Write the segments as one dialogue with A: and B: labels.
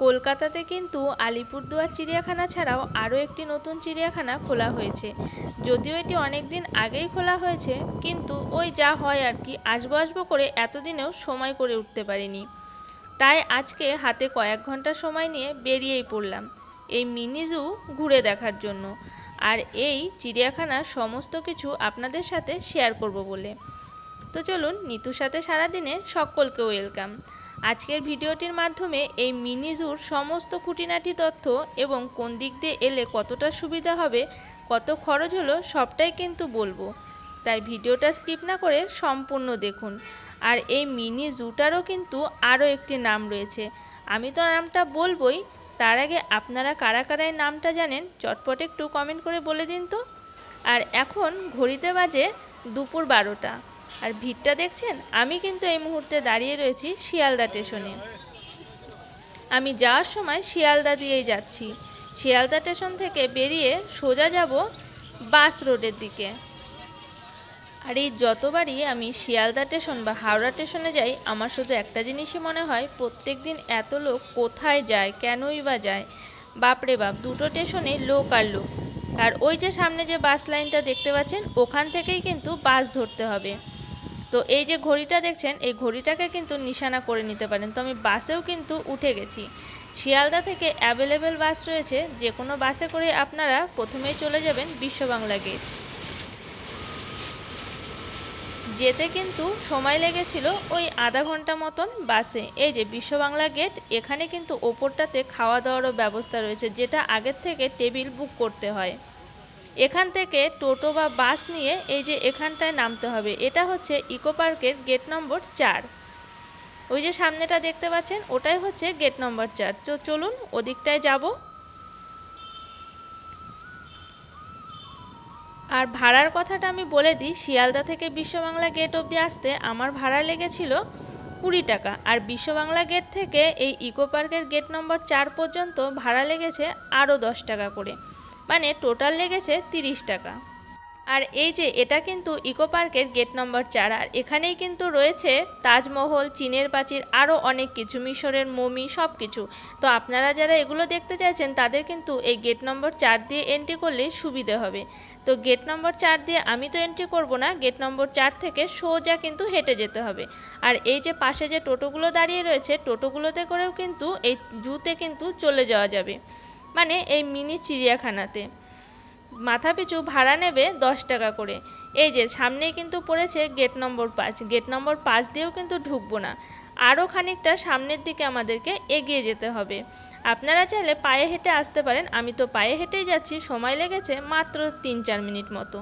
A: কলকাতাতে কিন্তু আলিপুরদুয়ার চিড়িয়াখানা ছাড়াও আরও একটি নতুন চিড়িয়াখানা খোলা হয়েছে। যদিও এটি অনেক দিন আগেই খোলা হয়েছে, কিন্তু ওই যা হয় আর কি আসব আসব করে এতদিনেও সময় করে উঠতে পারিনি। তাই আজকে হাতে কয়েক ঘণ্টা সময় নিয়ে বেরিয়েই পড়লাম, এই মিনি জু ঘুরে দেখার জন্য। আর এই চিড়িয়াখানার সমস্ত কিছু আপনাদের সাথে শেয়ার করব বলে। তো চলুন, নিতুর সাথে সারাদিনে সকলকে ওয়েলকাম। আজকের ভিডিওটির মাধ্যমে এই মিনি জুর সমস্ত খুঁটিনাটি তথ্য এবং কোন দিক দিয়ে এলে কতটা সুবিধা হবে, কত খরচ হলো সবটাই কিন্তু বলব। তাই ভিডিওটা স্কিপ না করে সম্পূর্ণ দেখুন। আর এই মিনি জুটারও কিন্তু আরও একটি নাম রয়েছে। আমি তো নামটা বলবই, তার আগে আপনারা কারা কারা এই নামটা জানেন চটপট একটু কমেন্ট করে বলে দিন তো। আর এখন ঘড়িতে বাজে দুপুর বারোটা। আর ভিড়টা দেখছেন? আমি কিন্তু এই মুহূর্তে দাঁড়িয়ে রয়েছি শিয়ালদা স্টেশনে। আমি যাওয়ার সময় শিয়ালদা দিয়েই যাচ্ছি। শিয়ালদা স্টেশন থেকে বেরিয়ে সোজা যাব বাস রোডের দিকে। আর এই যতবারই আমি শিয়ালদা স্টেশন বা হাওড়া স্টেশনে যাই, আমার শুধু একটা জিনিসই মনে হয় প্রত্যেক দিন এত লোক কোথায় যায়, কেনই বা যায়? বাপরে বাপ, দুটো স্টেশনে লোক আর লোক। আর ওই যে সামনে যে বাস লাইনটা দেখতে পাচ্ছেন, ওখান থেকেই কিন্তু বাস ধরতে হবে। তো এই যে ঘড়িটা দেখছেন, এই ঘড়িটাকে কিন্তু নিশানা করে নিতে পারেন। তো আমি বাসেও কিন্তু উঠে গেছি। শিয়ালদা থেকে অ্যাভেলেবেল বাস রয়েছে। যে কোনো বাসে করে আপনারা প্রথমেই চলে যাবেন বিশ্ববাংলা গেট যেতে কিন্তু সময় লেগেছিল ওই আধা ঘণ্টা মতন বাসে এই যে বিশ্ববাংলা গেট এখানে কিন্তু ওপরটাতে খাওয়া দাওয়ারও ব্যবস্থা রয়েছে, যেটা আগের থেকে টেবিল বুক করতে হয়। এখান থেকে টোটো বা বাস নিয়ে এই যে এখানটায় নামতে হবে। এটা হচ্ছে ইকো পার্কের গেট নম্বর চার। ওই যে সামনেটা দেখতে পাচ্ছেন, ওটাই হচ্ছে গেট নম্বর চার। তো চলুন ওদিকটায় যাব। আর ভাড়ার কথাটা আমি বলে দিই, শিয়ালদা থেকে বিশ্ববাংলা গেট অবধি আসতে আমার ভাড়া লেগেছিল কুড়ি টাকা। আর বিশ্ববাংলা গেট থেকে এই ইকো পার্কের গেট নম্বর চার পর্যন্ত ভাড়া লেগেছে আরও দশ টাকা করে। মানে টোটাল লেগেছে তিরিশ টাকা। আর এই যে এটা কিন্তু ইকো পার্কের গেট নম্বর চার, আর এখানেই কিন্তু রয়েছে তাজমহল, চীনের প্রাচীর আরও অনেক কিছু, মিশরের মমি সব কিছু তো আপনারা যারা এগুলো দেখতে চাইছেন, তাদের কিন্তু এই গেট নম্বর চার দিয়ে এন্ট্রি করলেই সুবিধে হবে। তো গেট নম্বর চার দিয়ে আমি তো এন্ট্রি করব না গেট নম্বর চার থেকে সোজা কিন্তু হেঁটে যেতে হবে। আর এই যে পাশে যে টোটোগুলো দাঁড়িয়ে রয়েছে, টোটোগুলোতে করেও কিন্তু এই জুতে কিন্তু চলে যাওয়া যাবে। মানে এই মিনি চিড়িয়াখানাতে। মাথা পিছু ভাড়া নেবে দশ টাকা করে। এই যে, সামনেই কিন্তু পড়েছে গেট নম্বর পাঁচ। গেট নম্বর পাঁচ দিয়েও কিন্তু ঢুকবো না। আরও খানিকটা সামনের দিকে আমাদেরকে এগিয়ে যেতে হবে। আপনারা চাইলে পায়ে হেঁটে আসতে পারেন। আমি তো পায়ে হেঁটেই যাচ্ছি, সময় লেগেছে মাত্র তিন চার মিনিট মতো।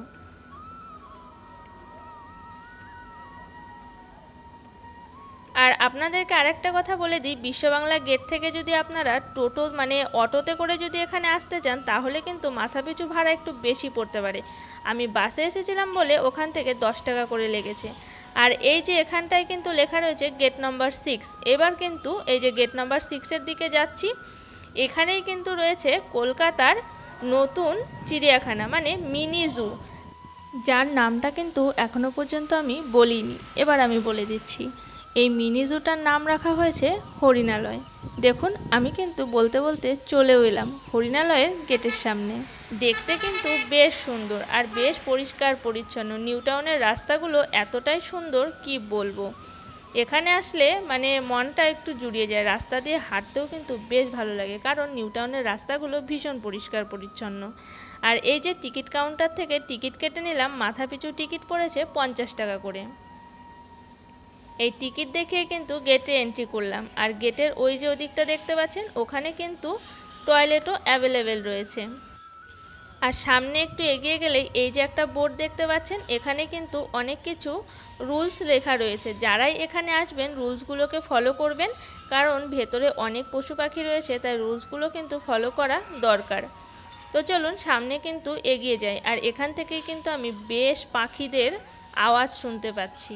A: আর আপনাদেরকে আরেকটা কথা বলে দিই, বিশ্ববাংলা গেট থেকে যদি আপনারা টোটো মানে অটোতে করে যদি এখানে আসতে চান, তাহলে কিন্তু মাথাপিছু ভাড়া একটু বেশি পড়তে পারে। আমি বাসে এসেছিলাম বলে ওখান থেকে দশ টাকা করে লেগেছে। আর এই যে এখানটায় কিন্তু লেখা রয়েছে গেট নাম্বার সিক্স। এবার কিন্তু এই যে গেট নাম্বার সিক্সের দিকে যাচ্ছি, এখানেই কিন্তু রয়েছে কলকাতার নতুন চিড়িয়াখানা মানে মিনি জু। যার নামটা কিন্তু এখনও পর্যন্ত আমি বলিনি। এবার আমি বলে দিচ্ছি। এই মিনি জুটার নাম রাখা হয়েছে হরিণালয়। দেখুন, আমি কিন্তু বলতে বলতে চলেও এলাম হরিণালয়ের গেটের সামনে। দেখতে কিন্তু বেশ সুন্দর আর বেশ পরিষ্কার পরিচ্ছন্ন। নিউ টাউনের রাস্তাগুলো এতটাই সুন্দর, কি বলব? এখানে আসলে মানে মনটা একটু জুড়িয়ে যায়। রাস্তা দিয়ে হাঁটতেও কিন্তু বেশ ভালো লাগে, কারণ নিউ টাউনের রাস্তাগুলো ভীষণ পরিষ্কার পরিচ্ছন্ন। আর এই যে টিকিট কাউন্টার থেকে টিকিট কেটে নিলাম মাথা পিছু টিকিট পড়েছে পঞ্চাশ টাকা করে। এই টিকিট দেখিয়ে কিন্তু গেটে এন্ট্রি করলাম। আর গেটের ওই যে ওদিকটা দেখতে পাচ্ছেন, ওখানে কিন্তু টয়লেটও অ্যাভেলেবেল রয়েছে। আর সামনে একটু এগিয়ে গেলেই এই যে একটা বোর্ড দেখতে পাচ্ছেন, এখানে কিন্তু অনেক কিছু রুলস লেখা রয়েছে। যারাই এখানে আসবেন রুলসগুলোকে ফলো করবেন, কারণ ভেতরে অনেক পশু পাখি রয়েছে, তাই রুলসগুলো কিন্তু ফলো করা দরকার। তো চলুন, সামনে কিন্তু এগিয়ে যাই। আর এখান থেকেই কিন্তু আমি বেশ পাখিদের আওয়াজ শুনতে পাচ্ছি।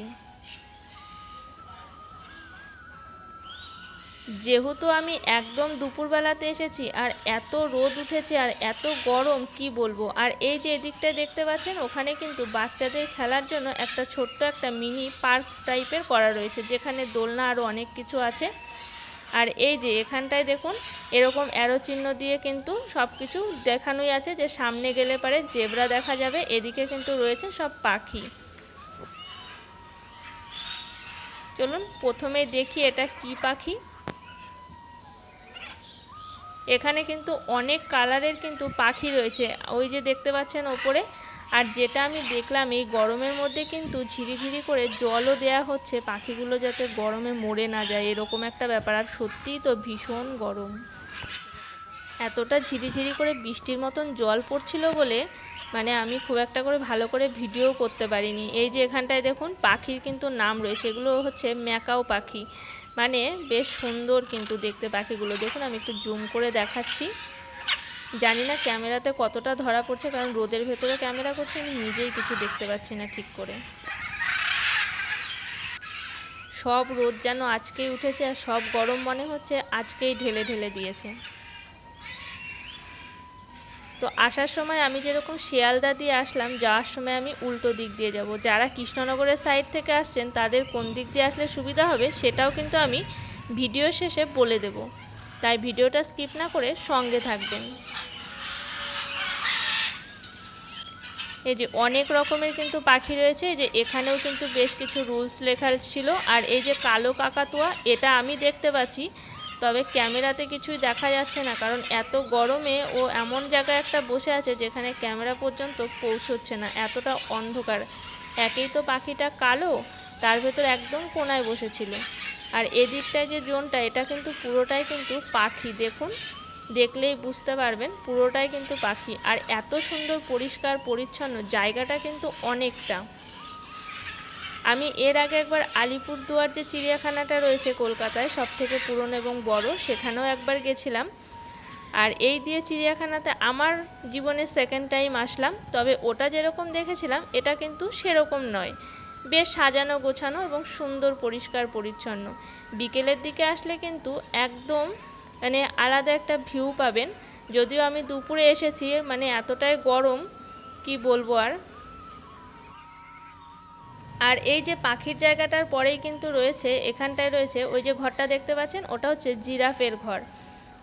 A: যেহেতু আমি একদম দুপুরবেলাতে এসেছি, আর এত রোদ উঠেছে, আর এত গরম, কি বলব? আর এই যে এদিকটায় দেখতে পাচ্ছেন, ওখানে কিন্তু বাচ্চাদের খেলার জন্য একটা ছোট্ট একটা মিনি পার্ক টাইপের করা রয়েছে, যেখানে দোলনা আরও অনেক কিছু আছে। আর এই যে এখানটায় দেখুন, এরকম অ্যারো চিহ্ন দিয়ে কিন্তু সব কিছু দেখানোই আছে, যে সামনে গেলে পারে জেব্রা দেখা যাবে, এদিকে কিন্তু রয়েছে সব পাখি। চলুন, প্রথমে দেখি এটা কি পাখি। এখানে কিন্তু অনেক কালারের কিন্তু পাখি রয়েছে। ওই যে দেখতে পাচ্ছেন ওপরে? আর যেটা আমি দেখলাম, এই গরমের মধ্যে কিন্তু ঝিরিঝিরি করে জলও দেয়া হচ্ছে। পাখিগুলো যাতে গরমে মরে না যায়, এরকম একটা ব্যাপার। আর সত্যিই তো ভীষণ গরম। এতটা ঝিরিঝিরি করে বৃষ্টির মতন জল পড়ছিল বলে মানে আমি খুব একটা করে ভালো করে ভিডিও করতে পারিনি। এই যে এখানটায় দেখুন, পাখির কিন্তু নাম রয়েছে। এগুলো হচ্ছে ম্যাকাও পাখি। মানে বেশ সুন্দর কিন্তু দেখতে পাখিগুলো। দেখুন, আমি একটু জুম করে দেখাচ্ছি। জানি না ক্যামেরাতে কতটা ধরা পড়ছে, কারণ রোদের ভেতরে ক্যামেরা করছে, আমি নিজেই কিছু দেখতে পাচ্ছি না ঠিক করে। সব রোদ যেন আজকেই উঠেছে আর সব গরম মনে হচ্ছে আজকেই ঢেলে ঢেলে দিয়েছে। তো আসার সময় আমি যেরকম শিয়ালদা দিয়ে আসলাম, যাওয়ার সময় আমি উল্টো দিক দিয়ে যাব। যারা কৃষ্ণনগরের সাইড থেকে আসছেন, তাদের কোন দিক দিয়ে আসলে সুবিধা হবে সেটাও কিন্তু আমি ভিডিও শেষে বলে দেব। তাই ভিডিওটা স্কিপ না করে সঙ্গে থাকবেন। এই যে অনেক রকমের কিন্তু পাখি রয়েছে যে এখানেও কিন্তু বেশ কিছু রুলস লেখা ছিল। আর এই যে কালো কাকাতুয়া, এটা আমি দেখতে পাচ্ছি। তবে ক্যামেরাতে কিছুই দেখা যাচ্ছে না, কারণ এত গরমে ও এমন জায়গায় একটা বসে আছে যেখানে ক্যামেরা পর্যন্ত পৌঁছচ্ছে না, এতটা অন্ধকার। একেই তো পাখিটা কালো, তার ভেতর একদম কোনায় বসেছিল। আর এদিকটায় যে জোনটা, এটা কিন্তু পুরোটাই কিন্তু পাখি, দেখুন। দেখলেই বুঝতে পারবেন, পুরোটাই কিন্তু পাখি। আর এত সুন্দর পরিষ্কার, পরিচ্ছন্ন, জায়গাটা কিন্তু অনেকটা। আমি এর আগে একবার আলিপুরদুয়ার যে চিড়িয়াখানাটা রয়েছে কলকাতায় সব থেকে পুরনো এবং বড়, সেখানেও একবার গেছিলাম। আর এই দিয়ে চিড়িয়াখানাতে আমার জীবনে সেকেন্ড টাইম আসলাম। তবে ওটা যেরকম দেখেছিলাম, এটা কিন্তু সেরকম নয়। বেশ সাজানো, গোছানো এবং সুন্দর, পরিষ্কার, পরিচ্ছন্ন। বিকেলের দিকে আসলে কিন্তু একদম মানে আলাদা একটা ভিউ পাবেন। যদিও আমি দুপুরে এসেছি মানে এতটাই গরম, কি বলব আর? আর এই যে পাখির জায়গাটার পরেই কিন্তু রয়েছে, এখানটায় রয়েছে, ওই যে ঘরটা দেখতে পাচ্ছেন, ওটা হচ্ছে জিরাফের ঘর।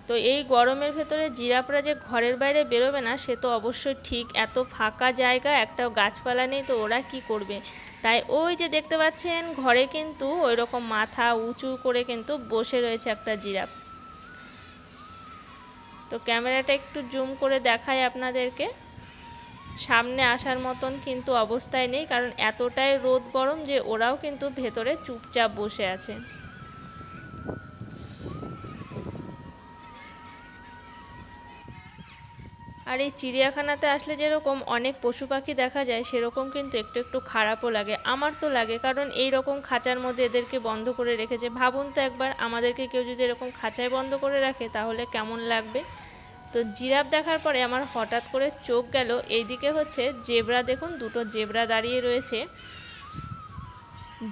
A: তো এই গরমের ভেতরে জিরাফরা যে ঘরের বাইরে বেরোবে না, সে তো অবশ্যই ঠিক, এত ফাঁকা জায়গা একটা গাছপালা নেই, তো ওরা কি করবে? তাই ওই যে দেখতে পাচ্ছেন, ঘরে কিন্তু ওই রকম মাথা উঁচু করে কিন্তু বসে রয়েছে একটা জিরাফ। তো ক্যামেরাটা একটু জুম করে দেখায় আপনাদেরকে। সামনে আসার মতন কিন্তু অবস্থায় নেই, কারণ এতটাই রোদ গরম যে ওরাও কিন্তু ভেতরে চুপচাপ বসে আছে। আর এই চিড়িয়াখানাতে আসলে যেরকম অনেক পশু পাখি দেখা যায়, সেরকম কিন্তু একটু একটু খারাপও লাগে। আমার তো লাগে, কারণ এই রকম খাঁচার মধ্যে এদেরকে বন্ধ করে রেখেছে। ভাবুন তো একবার, আমাদেরকে কেউ যদি এরকম খাঁচায় বন্ধ করে রাখে, তাহলে কেমন লাগবে? তো জিরাফ দেখার পরে আমার হঠাৎ করে চোখ গেল। এইদিকে হচ্ছে জেব্রা, দেখুন দুটো জেব্রা দাঁড়িয়ে রয়েছে।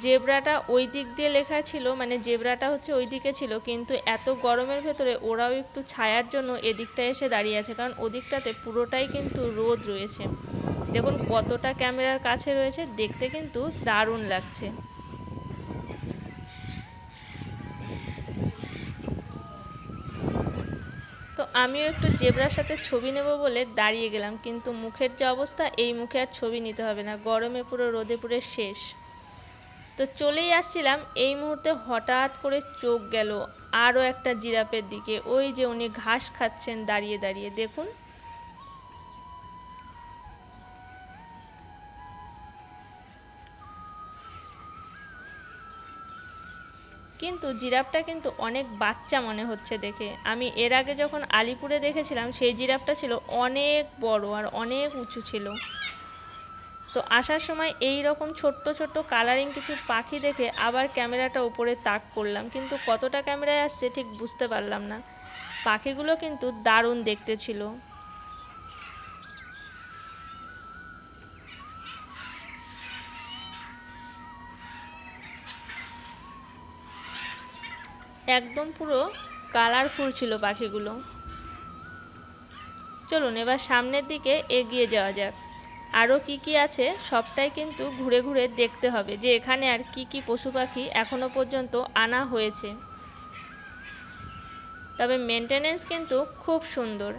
A: জেব্রাটা ওই দিক দিয়ে লেখা ছিল মানে জেব্রাটা হচ্ছে ওই দিকে ছিল, কিন্তু এত গরমের ভেতরে ওরাও একটু ছায়ার জন্য এদিকটা এসে দাঁড়িয়ে আছে, কারণ ওদিকটাতে পুরোটাই কিন্তু রোদ রয়েছে। দেখুন কতটা ক্যামেরার কাছে রয়েছে, দেখতে কিন্তু দারুণ লাগছে। আমিও একটু জেব্রার সাথে ছবি নেব বলে দাঁড়িয়ে গেলাম, কিন্তু মুখের যে অবস্থা, এই মুখে আর ছবি নিতে হবে না। গরমে পুরো রোদে পুরে শেষ। তো চলেই আসছিলাম, এই মুহূর্তে হঠাৎ করে চোখ গেল আরও একটা জিরাফের দিকে। ওই যে উনি ঘাস খাচ্ছেন দাঁড়িয়ে দাঁড়িয়ে, দেখুন। কিন্তু জিরাফটা কিন্তু অনেক বাচ্চা মনে হচ্ছে দেখে। আমি এর আগে যখন আলিপুরে দেখেছিলাম, সেই জিরাফটা ছিল অনেক বড় আর অনেক উঁচু ছিল। তো আসার সময় এই রকম ছোট্ট ছোট্ট কালারিং কিছু পাখি দেখে আবার ক্যামেরাটা উপরে তাক করলাম। কিন্তু কতটা ক্যামেরায় আসছে ঠিক বুঝতে পারলাম না। পাখিগুলো কিন্তু দারুণ দেখতে ছিল। একদম পুরো কালারফুল ছিল পাখিগুলো। চলুন, এবার সামনের দিকে এগিয়ে যাওয়া যাক। আরও কি কি আছে সবটাই কিন্তু ঘুরে ঘুরে দেখতে হবে যে এখানে আর কি কি পশু পাখি এখনও পর্যন্ত আনা হয়েছে। তবে মেনটেনেন্স কিন্তু খুব সুন্দর।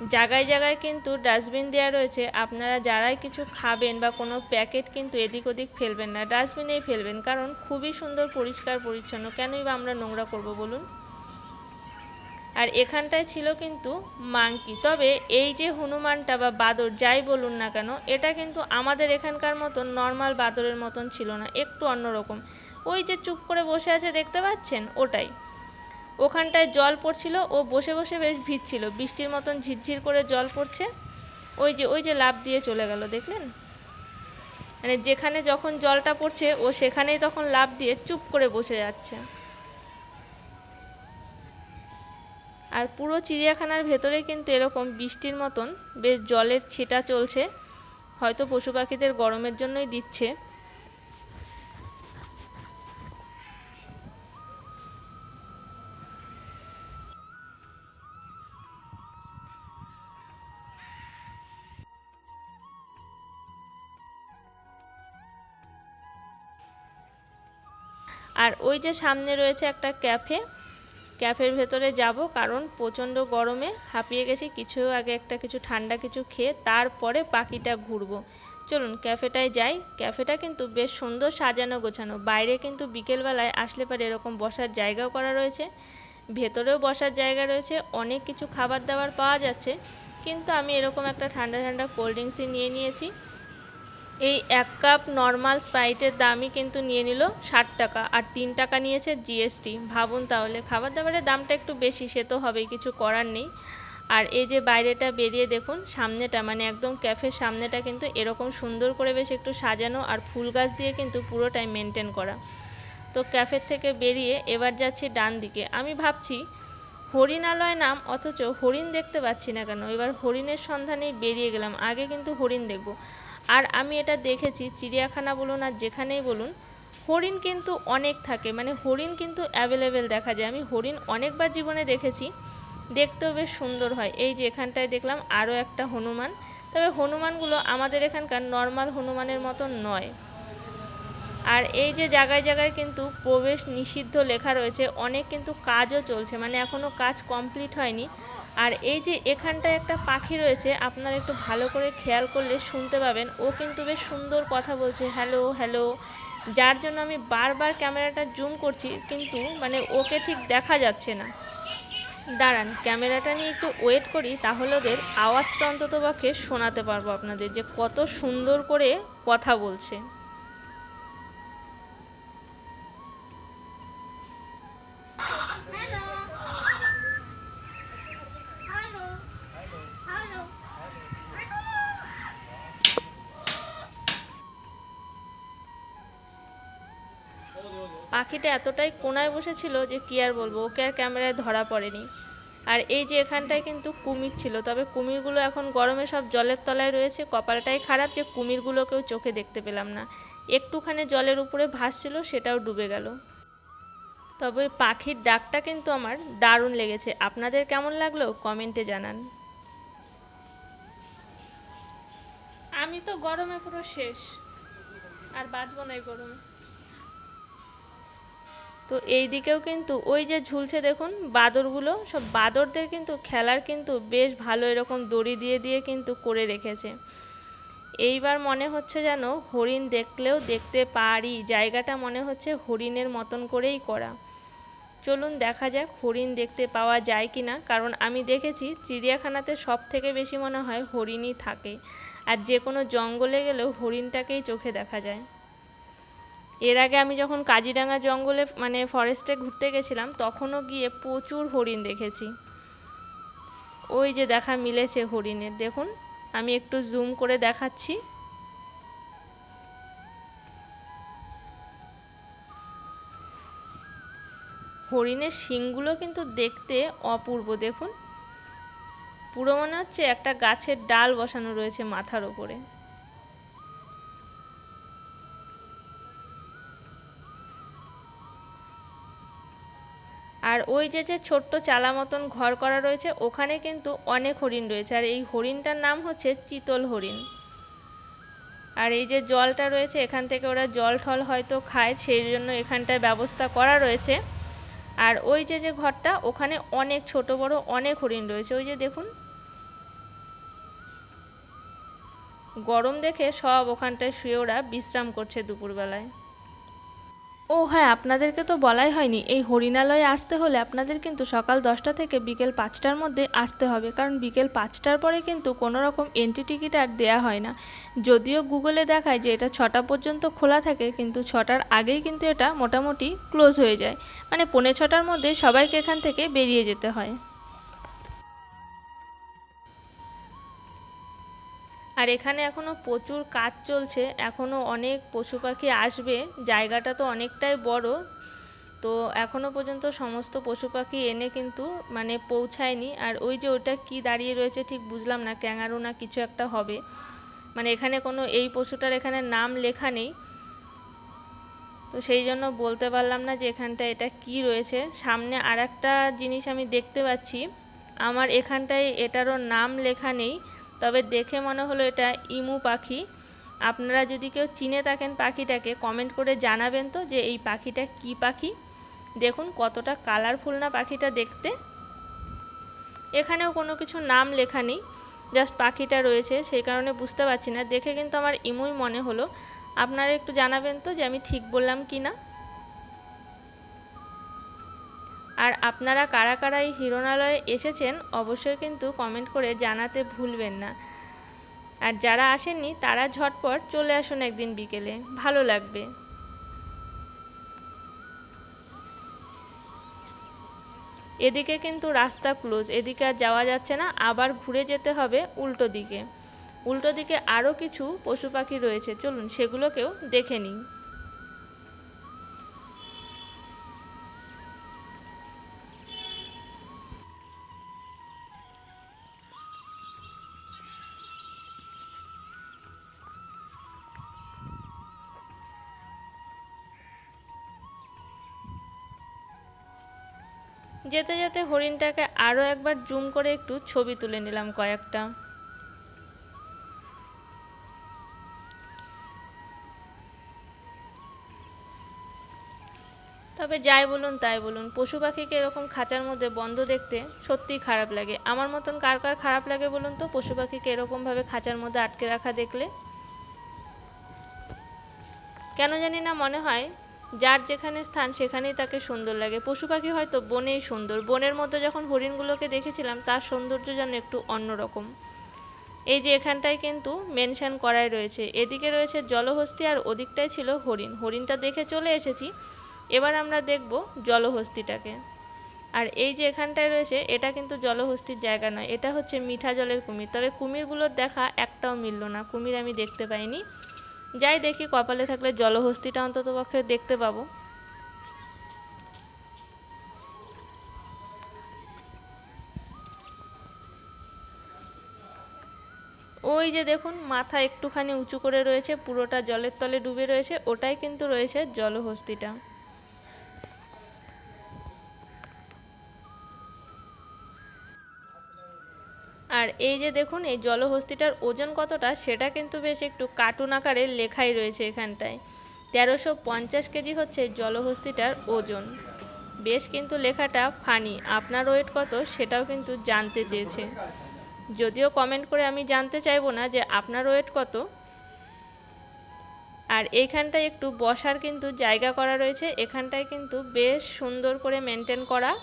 A: জায়গায় জায়গায় কিন্তু ডাস্টবিন দেওয়া রয়েছে। আপনারা যারাই কিছু খাবেন বা কোনো প্যাকেট কিন্তু এদিক ওদিক ফেলবেন না ডাস্টবিনেই ফেলবেন। কারণ খুবই সুন্দর, পরিষ্কার, পরিচ্ছন্ন। কেনই বা আমরা নোংরা করব বলুন? আর এখানটায় ছিল কিন্তু মাংকি। তবে এই যে হনুমানটা বা বাদর, যাই বলুন না কেন, এটা কিন্তু আমাদের এখানকার মতন নর্মাল বাদরের মতন ছিল না, একটু অন্যরকম। ওই যে চুপ করে বসে আছে, দেখতে পাচ্ছেন? ওটাই। ওখানটায় জল পড়ছিল, ও বসে বসে বেশ ভিজছিল। বৃষ্টির মতন ঝিরঝির করে জল পড়ছে। ওই যে ওই যে লাভ দিয়ে চলে গেল, দেখলেন? মানে যেখানে যখন জলটা পড়ছে, ও সেখানেই তখন লাভ দিয়ে চুপ করে বসে যাচ্ছে। আর পুরো চিড়িয়াখানার ভেতরে কিন্তু এরকম বৃষ্টির মতন বেশ জলের ছিটা চলছে। হয়তো পশু পাখিদের গরমের জন্যই দিচ্ছে। ওই যে সামনে রয়েছে একটা ক্যাফে, ক্যাফের ভেতরে যাব কারণ প্রচণ্ড গরমে হাঁপিয়ে গেছি, কিছু আগে একটা কিছু ঠান্ডা কিছু খেয়ে তারপরে পাখিটা ঘুরবো। চলুন ক্যাফেটায় যাই, ক্যাফেটা কিন্তু বেশ সুন্দর সাজানো গোছানো, বাইরে কিন্তু বিকেলবেলায় আসলে পারে এরকম বসার জায়গাও করা রয়েছে, ভেতরেও বসার জায়গা রয়েছে, অনেক কিছু খাবার দাবার পাওয়া যাচ্ছে, কিন্তু আমি এরকম একটা ঠান্ডা ঠান্ডা কোল্ড ড্রিঙ্কসই নিয়ে নিয়েছি। এই এক কাপ নর্মাল স্প্রাইটের দামই কিন্তু নিয়ে নিল ষাট টাকা, আর তিন টাকা নিয়েছে জিএসটি ভাবুন তাহলে খাবার দাবারের দামটা একটু বেশি, সে তো হবেই, কিছু করার নেই। আর এই যে বাইরেটা বেরিয়ে দেখুন, সামনেটা মানে একদম ক্যাফের সামনেটা কিন্তু এরকম সুন্দর করে বেশ একটু সাজানো, আর ফুল গাছ দিয়ে কিন্তু পুরোটাই মেনটেন করা। তো ক্যাফের থেকে বেরিয়ে এবার যাচ্ছি ডান দিকে। আমি ভাবছি, হরিণালয় নাম, অথচ হরিণ দেখতে পাচ্ছি না কেন? এবার হরিণের সন্ধানেই বেরিয়ে গেলাম। আগে কিন্তু হরিণ দেখব। আর আমি এটা দেখেছি, চিড়িয়াখানা বলুন আর যেখানেই বলুন, হরিণ কিন্তু অনেক থাকে। মানে হরিণ কিন্তু অ্যাভেলেবেল দেখা যায়। আমি হরিণ অনেকবার জীবনে দেখেছি, দেখতেও বেশ সুন্দর হয়। এই যে এখানটায় দেখলাম আরও একটা হনুমান। তবে হনুমানগুলো আমাদের এখানকার নর্মাল হনুমানের মতো নয়। আর এই যে জায়গায় জায়গায় কিন্তু প্রবেশ নিষিদ্ধ লেখা রয়েছে, অনেক কিন্তু কাজও চলছে। মানে এখনও কাজ কমপ্লিট হয়নি। আর এই যে এখানটায় একটা পাখি রয়েছে, আপনারা একটু ভালো করে খেয়াল করলে শুনতে পাবেন। ও কিন্তু বেশ সুন্দর কথা বলছে, হ্যালো হ্যালো। যার জন্য আমি বারবার ক্যামেরাটা জুম করছি, কিন্তু মানে ওকে ঠিক দেখা যাচ্ছে না। দাঁড়ান, ক্যামেরাটা নিয়ে একটু ওয়েট করি, তাহলে ওদের আওয়াজটা অন্তত পক্ষে শোনাতে পারব আপনাদের যে কত সুন্দর করে কথা বলছে। পাখিটা এতটাই কোনায় বসেছিল যে কি আর বলব, ওকে আর ক্যামেরায় ধরা পড়েনি। আর এই যে এখানটায় কিন্তু কুমির ছিল, তবে কুমিরগুলো এখন গরমে সব জলের তলায় রয়েছে, কপালটাই খারাপ যে কুমিরগুলোকেও চোখে দেখতে পেলাম না। একটুখানি জলের উপরে ভাসছিল, সেটাও ডুবে গেল। তবে পাখির ডাকটা কিন্তু আমার দারুণ লেগেছে। আপনাদের কেমন লাগল? কমেন্টে জানান।
B: আমি তো গরমে পুরো শেষ। আর বাঁচবো না এই গরমে।
A: তো এই দিকেও কিন্তু ওই যে ঝুলছে দেখুন, বাদরগুলো, সব বাদরদের কিন্তু খেলার কিন্তু বেশ ভালো এরকম দড়ি দিয়ে দিয়ে কিন্তু করে রেখেছে। এইবার মনে হচ্ছে যেন হরিণ দেখলেও দেখতে পারি, জায়গাটা মনে হচ্ছে হরিণের মতন করেই করা। চলুন দেখা যাক হরিণ দেখতে পাওয়া যায় কি না কারণ আমি দেখেছি চিড়িয়াখানাতে সব থেকে বেশি মনে হয় হরিণই থাকে। আর যে কোনো জঙ্গলে গেলেও হরিণটাকেই চোখে দেখা যায়। এর আগে আমি যখন কাজিরাঙা জঙ্গলে মানে ফরেস্টে ঘুরতে গেছিলাম, তখনও গিয়ে প্রচুর হরিণ দেখেছি। ওই যে দেখা মিলেছে হরিণের, দেখুন, আমি একটু জুম করে দেখাচ্ছি। হরিণের শিংগুলো কিন্তু দেখতে অপূর্ব, দেখুন। পুরো মনে হচ্ছে একটা গাছের ডাল বসানো রয়েছে মাথার ওপরে। আর ওই যে যে ছোট্ট চালা মতন ঘর করা রয়েছে, ওখানে কিন্তু অনেক হরিণ রয়েছে। আর এই হরিণটার নাম হচ্ছে চিতল হরিণ। আর এই যে জলটা রয়েছে, এখান থেকে ওরা জল ঠল হয়তো খায়, সেই জন্য এখানটায় ব্যবস্থা করা রয়েছে। আর ওই যে যে ঘরটা, ওখানে অনেক ছোট, বড় অনেক হরিণ রয়েছে। ওই যে দেখুন, গরম দেখে সব ওখানটায় শুয়ে ওরা বিশ্রাম করছে দুপুরবেলায়। ও হ্যাঁ আপনাদেরকে তো বলাই হয়নি। এই হরিণালয়ে আসতে হলে আপনাদের কিন্তু সকাল দশটা থেকে বিকেল পাঁচটার মধ্যে আসতে হবে। কারণ বিকেল পাঁচটার পরে কিন্তু কোনো রকম এন্ট্রি টিকিট আর দেওয়া হয় না। যদিও গুগলে দেখায় যে এটা ছটা পর্যন্ত খোলা থাকে, কিন্তু ছটার আগেই কিন্তু এটা মোটামুটি ক্লোজ হয়ে যায়। মানে পৌনে ছটার মধ্যে সবাইকে এখান থেকে বেরিয়ে যেতে হয়। আর এখানে এখনও প্রচুর কাজ চলছে, এখনও অনেক পশু পাখি আসবে, জায়গাটা তো অনেকটাই বড়। তো এখনও পর্যন্ত সমস্ত পশু পাখি এনে কিন্তু মানে পৌঁছায়নি। আর ওই যে ওটা কি দাঁড়িয়ে রয়েছে ঠিক বুঝলাম না, ক্যাঙারু না কিছু একটা হবে। মানে এখানে কোনো, এই পশুটার এখানে নাম লেখা নেই। তো সেই জন্য বলতে পারলাম না যে এখানটা এটা কি রয়েছে। সামনে আর জিনিস আমি দেখতে পাচ্ছি। আমার এখানটায় এটারও নাম লেখা নেই। তবে দেখে মনে হলো এটা ইমু পাখি। আপনারা যদি কেউ চিনে থাকেন পাখিটাকে কমেন্ট করে জানাবেন তো যে এই পাখিটা কি পাখি? দেখুন কতটা কালারফুল না পাখিটা দেখতে। এখানেও কোনো কিছু নাম লেখা নেই জাস্ট পাখিটা রয়েছে, সেই কারণে বুঝতে পারছি না। দেখে কিন্তু আমার ইমুই মনে হলো। আপনারা একটু জানাবেন তো যে আমি ঠিক বললাম কি না আর আপনারা কারা কারা এই হিরণালয়ে এসেছেন অবশ্যই কিন্তু কমেন্ট করে জানাতে ভুলবেন না। আর যারা আসেননি, তারা ঝটপট চলে আসুন একদিন বিকেলে। ভালো লাগবে। এদিকে কিন্তু রাস্তা ক্লোজ, এদিকে আর যাওয়া যাচ্ছে না, আবার ঘুরে যেতে হবে উল্টো দিকে। উল্টো দিকে আরও কিছু পশু পাখি রয়েছে, চলুন সেগুলোকেও দেখে নিই। যেতে যেতে হরিণটাকে আরও একবার জুম করে একটু ছবি তুলে নিলাম কয়েকটা। তবে যাই বলুন তাই বলুন, পশু পাখিকে এরকম খাঁচার মধ্যে বন্ধ দেখতে সত্যিই খারাপ লাগে। আমার মতন কার কার খারাপ লাগে বলুন তো? পশু পাখিকে এরকমভাবে খাঁচার মধ্যে আটকে রাখা দেখলে? কেন জানি না মনে হয় যার যেখানে স্থান সেখানেই তাকে সুন্দর লাগে। পশু পাখি হয়তো বনেই সুন্দর। বনের মধ্যে যখন হরিণগুলোকে দেখেছিলাম, তার সৌন্দর্য যেন একটু অন্যরকম। এই যে এখানটায় কিন্তু মেনশন করাই রয়েছে। এদিকে রয়েছে জলহস্তি আর ওদিকটায় ছিল হরিণ। হরিণটা দেখে চলে এসেছি। এবার আমরা দেখব জলহস্তিটাকে। আর এই যে এখানটায় রয়েছে, এটা কিন্তু জলহস্তির জায়গা নয়। এটা হচ্ছে মিঠা জলের কুমির। তবে কুমিরগুলোর দেখা একটাও মিলল না। কুমির আমি দেখতে পাইনি। যাই দেখি কপালে থাকলে জলহস্তিটা অন্তত পক্ষে দেখতে পাবো। ওই যে দেখুন, মাথা একটুখানি উঁচু করে রয়েছে, পুরোটা জলের তলে ডুবে রয়েছে, ওটাই কিন্তু রয়েছে জলহস্তিটা। আর এই যে দেখুন, এই জলহস্তিটার ওজন কতটা, সেটা কিন্তু বেশ একটু কার্টুন আকারে লেখাই রয়েছে এখানটায়। তেরোশো পঞ্চাশ কেজি হচ্ছে জলহস্তিটার ওজন। বেশ কিন্তু লেখাটা ফানি আপনার ওয়েট কত, সেটাও কিন্তু জানতে চেয়েছে। যদিও কমেন্ট করে আমি জানতে চাইব না যে আপনার ওয়েট কত। আর এইখানটায় একটু বসার কিন্তু জায়গা করা রয়েছে। এখানটায় কিন্তু বেশ সুন্দর করে মেনটেন করা।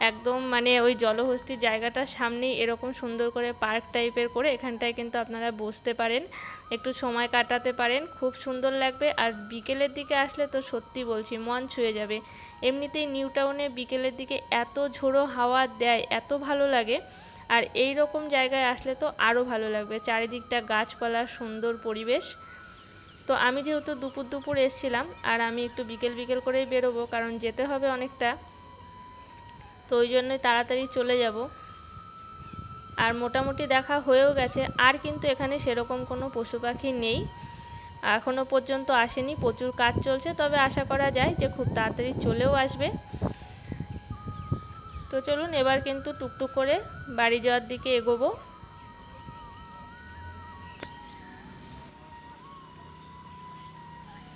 A: একদম মানে ওই জলহস্তির জায়গাটার সামনেই এরকম সুন্দর করে পার্ক টাইপের করে এখানটায় কিন্তু আপনারা বসতে পারেন, একটু সময় কাটাতে পারেন, খুব সুন্দর লাগবে। আর বিকেলের দিকে আসলে তো সত্যি বলছি মন ছুঁয়ে যাবে। এমনিতেই নিউ টাউনে বিকেলের দিকে এত ঝোড়ো হাওয়া দেয়, এত ভালো লাগে। আর এই রকম জায়গায় আসলে তো আরও ভালো লাগবে। চারিদিকটা গাছপালা, সুন্দর পরিবেশ। তো আমি যেহেতু দুপুর দুপুর এসছিলাম, আর আমি একটু বিকেল বিকেল করেই বেরোবো, কারণ যেতে হবে অনেকটা। তো ওই জন্যই তাড়াতাড়ি চলে যাব। আর মোটামুটি দেখা হয়েও গেছে, আর কিন্তু এখানে সেরকম কোনো পশু পাখি নেই। এখনও পর্যন্ত আসেনি, প্রচুর কাজ চলছে, তবে আশা করা যায় যে খুব তাড়াতাড়ি চলেও আসবে। তো চলুন, এবার কিন্তু টুকটুক করে বাড়ি যাওয়ার দিকে এগোবো।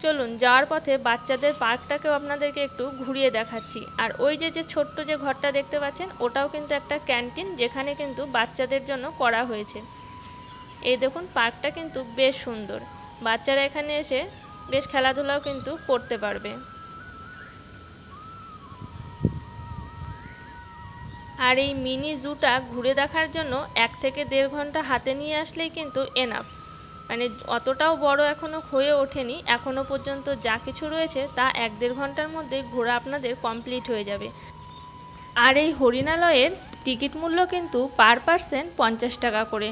A: চলুন যাওয়ার পথে বাচ্চাদের পার্কটাকেও আপনাদেরকে একটু ঘুরিয়ে দেখাচ্ছি। আর ওই যে যে ছোট্ট যে ঘরটা দেখতে পাচ্ছেন, ওটাও কিন্তু একটা ক্যান্টিন যেখানে কিন্তু বাচ্চাদের জন্য করা হয়েছে। এই দেখুন, পার্কটা কিন্তু বেশ সুন্দর। বাচ্চারা এখানে এসে বেশ খেলাধুলাও কিন্তু করতে পারবে। আর এই মিনি জুটা ঘুরে দেখার জন্য এক থেকে দেড় ঘণ্টা হাতে নিয়ে আসলেই কিন্তু এনাফ মানে অতটাও বড় এখনও হয়ে ওঠেনি। এখনও পর্যন্ত যা কিছু রয়েছে তা এক দেড় ঘণ্টার মধ্যে ঘোরা আপনাদের কমপ্লিট হয়ে যাবে। আর এই হরিণালয়ের টিকিট মূল্য কিন্তু পার পার্সেন্ট পঞ্চাশ টাকা করে।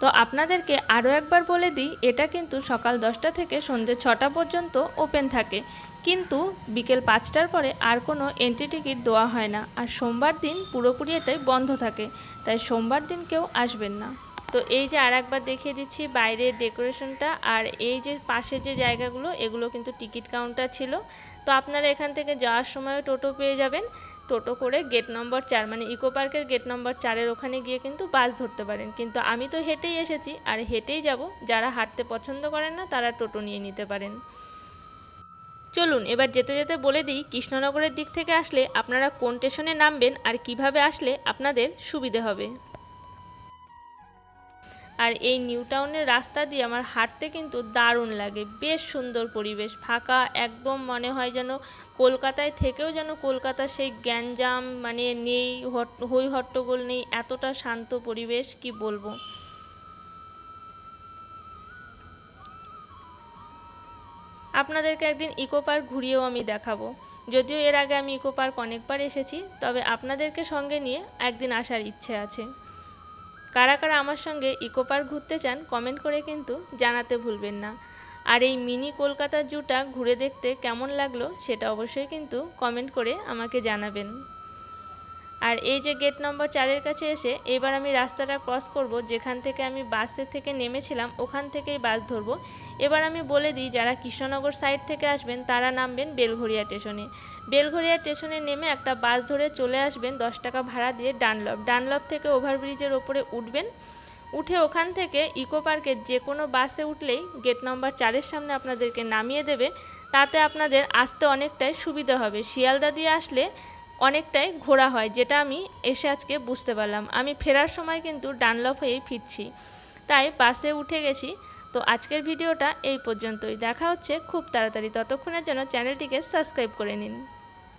A: তো আপনাদেরকে আরও একবার বলে দিই, এটা কিন্তু সকাল দশটা থেকে সন্ধ্যে ছটা পর্যন্ত ওপেন থাকে। কিন্তু বিকেল পাঁচটার পরে আর কোনো এন্ট্রি টিকিট দেওয়া হয় না। আর সোমবার দিন পুরোপুরি এটাই বন্ধ থাকে। তাই সোমবার দিন কেউ আসবেন না। তো এই যে আর একবার দেখিয়ে দিচ্ছি বাইরের ডেকোরেশনটা, আর এই যে পাশের যে জায়গাগুলো, এগুলো কিন্তু টিকিট কাউন্টার ছিল। তো আপনারা এখান থেকে যাওয়ার সময় টোটো পেয়ে যাবেন। টোটো করে গেট নম্বর চার মানে ইকো পার্কের গেট নম্বর চারের ওখানে গিয়ে কিন্তু বাস ধরতে পারেন। কিন্তু আমি তো হেঁটেই এসেছি, আর হেঁটেই যাব। যারা হাঁটতে পছন্দ করেন না, তারা টোটো নিয়ে নিতে পারেন। চলুন, এবার যেতে যেতে বলে দিই, কৃষ্ণনগরের দিক থেকে আসলে আপনারা কোন স্টেশনে নামবেন আর কীভাবে আসলে আপনাদের সুবিধে হবে। আর এই নিউ টাউনের রাস্তা দিয়ে আমার হাঁটতে কিন্তু দারুণ লাগে। বেশ সুন্দর পরিবেশ, ফাঁকা, একদম মনে হয় যেন কলকাতায় থেকেও যেন কলকাতার সেই গ্যাঞ্জাম মানে নেই হই হট্টগোল নেই, এতটা শান্ত পরিবেশ, কি বলব? আপনাদেরকে একদিন ইকো পার্ক ঘুরিয়েও আমি দেখাবো। যদিও এর আগে আমি ইকো পার্ক অনেকবার এসেছি, তবে আপনাদেরকে সঙ্গে নিয়ে একদিন আসার ইচ্ছে আছে। কারা কারা আমার সঙ্গে ইকো পার্ক ঘুরতে চান কমেন্ট করে কিন্তু জানাতে ভুলবেন না। আর এই মিনি কলকাতার জুটা ঘুরে দেখতে কেমন লাগল, সেটা অবশ্যই কিন্তু কমেন্ট করে আমাকে জানাবেন। আর এই যে গেট নম্বর চারের কাছে এসে এবার আমি রাস্তাটা ক্রস করব, যেখান থেকে আমি বাসের থেকে নেমেছিলাম, ওখান থেকেই বাস ধরবো। এবার আমি বলে দিই, যারা কৃষ্ণনগর সাইড থেকে আসবেন, তারা নামবেন বেলঘরিয়া স্টেশনে বেলঘরিয়া স্টেশনে নেমে একটা বাস ধরে চলে আসবেন দশ টাকা ভাড়া দিয়ে ডানলপ ডানলপ থেকে ওভারব্রিজের ওপরে উঠবেন, উঠে ওখান থেকে ইকো পার্কের যে কোনো বাসে উঠলেই গেট নম্বর চারের সামনে আপনাদেরকে নামিয়ে দেবে। তাতে আপনাদের আসতে অনেকটাই সুবিধা হবে। শিয়ালদা দিয়ে আসলে অনেকটাই ঘোরা হয়, যেটা আমি এসে আজকে বুঝতে পারলাম। আমি ফেরার সময় কিন্তু ডানলপ হয়েই ফিরছি। তাই বাসে উঠে গেছি। তো আজকের ভিডিওটা এই পর্যন্তই। দেখা হচ্ছে খুব তাড়াতাড়ি। ততক্ষণের জন্য চ্যানেলটিকে সাবস্ক্রাইব করে নিন।